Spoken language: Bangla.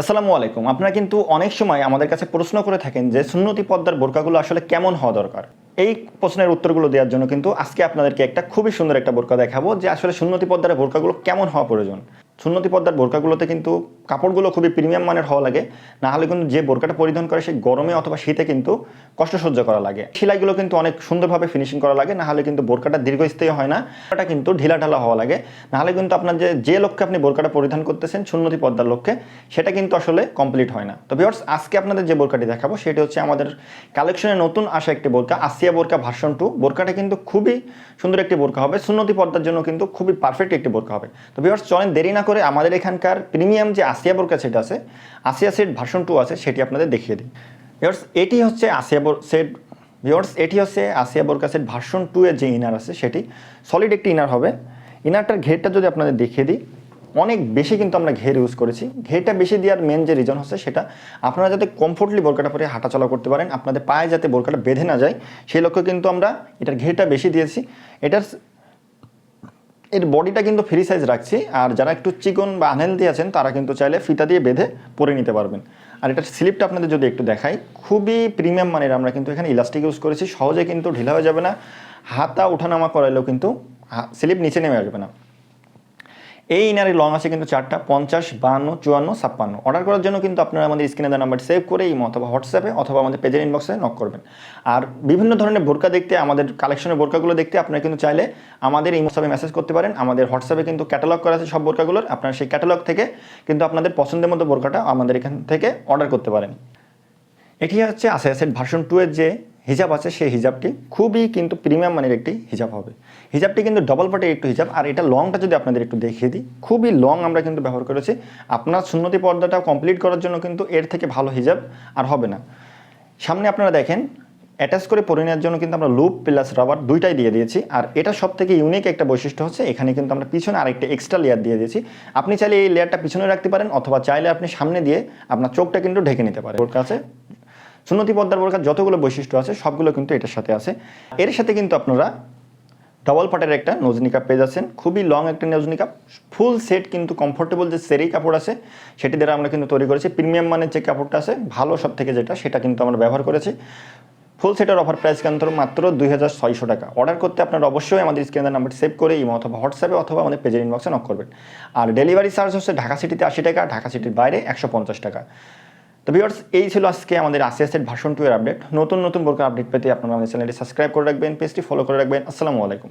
আসসালামু আলাইকুম। আপনারা কিন্তু অনেক সময় আমাদের কাছে প্রশ্ন করে থাকেন যে সুন্নতি পদ্মার বোরকাগুলো আসলে কেমন হওয়া দরকার। এই প্রশ্নের উত্তরগুলো দেওয়ার জন্য কিন্তু আজকে আপনাদেরকে একটা খুবই সুন্দর একটা বোরকা দেখাবো যে আসলে সুন্নতি পদ্মার বোরকাগুলো কেমন হওয়া প্রয়োজন। সুন্নতি পদ্মার বোরকাগুলোতে কিন্তু কাপড়গুলো খুবই প্রিমিয়াম মানের হওয়া লাগে। না হলে কিন্তু যে বোরকাটা পরিধান করে সে গরমে অথবা শীতে কিন্তু কষ্ট সহ্য করা লাগে। সেলাইগুলো কিন্তু অনেক সুন্দরভাবে ফিনিশিং করা লাগে, না হলে কিন্তু বোরকাটা দীর্ঘস্থায়ী হয় না। এটা কিন্তু ঢিলা ঢালা হওয়া লাগে। না হলে কিন্তু আপনার যে যে লক্ষ্যে আপনি বোরকাটা পরিধান করতেছেন সুন্নতি পদ্মার লক্ষ্যে, সেটা কিন্তু আসলে কমপ্লিট হয় না। তো ভিউয়ার্স আজকে আপনাদের যে বোরকাটি দেখাবো, সেটি হচ্ছে আমাদের কালেকশনে নতুন আসা একটি বোরকা আসিয়া বোরকা ভার্সন টু বোরকাটা কিন্তু খুবই সুন্দর একটি বোরকা হবে। সুন্নতি পর্দার জন্য কিন্তু খুবই পারফেক্ট একটি বোরকা হবে। তো ভিউয়ার্স চলেন দেরি না করে আমাদের এখানকার প্রিমিয়াম যে আসিয়া বোরকা সেট আছে আসিয়া সেট ভার্সন টু আছে, সেটি আপনাদের দেখিয়ে দিই। ভিউয়ার্স এটি হচ্ছে আসিয়া বোর সেট ভিউয়ার্স এটি হচ্ছে আসিয়া বোরকা সেট ভার্সন টু এর যে ইনার আছে, সেটি সলিড একটি ইনার হবে। ইনারটার ঘেরটা যদি আপনাদের দেখিয়ে দিই, অনেক বেশি কিন্তু আমরা ঘের ইউজ করেছি। ঘেরটা বেশি দেওয়ার মেন যে রিজন হচ্ছে সেটা, আপনারা যাতে কমফোর্টলি বোরকাটা পরে হাঁটাচলা করতে পারেন, আপনাদের পায়ে যাতে বোরকাটা বেঁধে না যায়, সেই লক্ষ্যে কিন্তু আমরা এটার ঘেরটা বেশি দিয়েছি। এটার এর বডিটা কিন্তু ফ্রি সাইজ রাখছি। আর যারা একটু চিকন বা আনহেলদি আছেন, তারা কিন্তু চাইলে ফিতা দিয়ে বেঁধে পরে নিতে পারবেন। আর এটার স্লিপটা আপনাদের যদি একটু দেখাই, খুবই প্রিমিয়াম মানের আমরা কিন্তু এখানে ইলাস্টিক ইউজ করেছি। সহজে কিন্তু ঢিলা হয়ে যাবে না। হাতা ওঠানামা করাইলেও কিন্তু স্লিপ নিচে নেমে আসবে না। এই ইনারের লং আছে কিন্তু চারটা, পঞ্চাশ, বাহান্ন, চুয়ান্ন, ছাপ্পান্ন। অর্ডার করার জন্য কিন্তু আপনারা আমাদের স্ক্রিনে দেওয়া নাম্বার সেভ করে ইমো অথবা হোয়াটসঅ্যাপে অথবা আমাদের পেজের ইনবক্সে নক করবেন। আর বিভিন্ন ধরনের বোরকা দেখতে, আমাদের কালেকশনের বোরকাগুলো দেখতে আপনারা কিন্তু চাইলে আমাদের এই হোয়াটসঅ্যাপে মেসেজ করতে পারেন। আমাদের হোয়াটসঅ্যাপে কিন্তু ক্যাটালগ করা আছে সব বোরকাগুলোর। আপনারা সেই ক্যাটালগ থেকে কিন্তু আপনাদের পছন্দের মতো বোরকাটা আমাদের এখান থেকে অর্ডার করতে পারেন। এটি হচ্ছে আসে সেট ভার্সন টু এর যে হিজাব আছে, সেই হিজাবটি খুবই কিন্তু প্রিমিয়াম মানের একটি হিজাব হবে। হিজাবটি কিন্তু ডবল পাটের একটু হিজাব। আর এটা লংটা যদি আপনাদের একটু দেখিয়ে দিই, খুবই লং আমরা কিন্তু ব্যবহার করেছি। আপনার সুন্নতি পর্দাটা কমপ্লিট করার জন্য কিন্তু এর থেকে ভালো হিজাব আর হবে না। সামনে আপনারা দেখেন অ্যাটাচ করে পরে নেওয়ার জন্য কিন্তু আমরা লুপ প্লাস রাবার দুইটাই দিয়ে দিয়েছি। আর এটা সব থেকে ইউনিক একটা বৈশিষ্ট্য হচ্ছে, এখানে কিন্তু আমরা পিছনে আরেকটা এক্সট্রা লেয়ার দিয়ে দিয়েছি। আপনি চাইলে এই লেয়ারটা পিছনে রাখতে পারেন, অথবা চাইলে আপনি সামনে দিয়ে আপনার চোখটা কিন্তু ঢেকে নিতে পারেন। ওর কাছে সুন্নতি পদ্মার বোরকার যতগুলো বৈশিষ্ট্য আছে, সবগুলো কিন্তু এটার সাথে আছে। এর সাথে কিন্তু আপনারা ডবল পাটের একটা নজনিকা পেয়ে যাচ্ছেন। খুবই লং একটা নজনিকা ফুল সেট কিন্তু কমফোর্টেবল যে সেরি কাপড় আছে, সেটি দ্বারা আমরা কিন্তু তৈরি করেছি। প্রিমিয়াম মানের যে কাপড়টা আছে, ভালো সব থেকে যেটা, সেটা কিন্তু আমরা ব্যবহার করেছি। ফুল সেটের অফার প্রাইস কিন্তু মাত্র দুই হাজার ছয়শো টাকা। অর্ডার করতে আপনারা অবশ্যই আমাদের স্ক্রিনের নাম্বার সেভ করে ইমো অথবা হোয়াটসঅ্যাপে অথবা আমাদের পেজের ইনবক্সে নক করবেন। আর ডেলিভারি চার্জ হচ্ছে ঢাকা সিটিতে আশি টাকা, ঢাকা সিটির বাইরে একশো পঞ্চাশ টাকা। তো ভিউয়ার্স, এই ছিল আজকে আমাদের আসিয়া সেট ভাষণ টু এর আপডেট। নতুন নতুন বোরকার আপডেট পেতে আপনারা আমাদের চ্যানেলটি সাবস্ক্রাইব করে রাখবেন, পেজটি ফলো করে রাখবেন। আসসালামু আলাইকুম।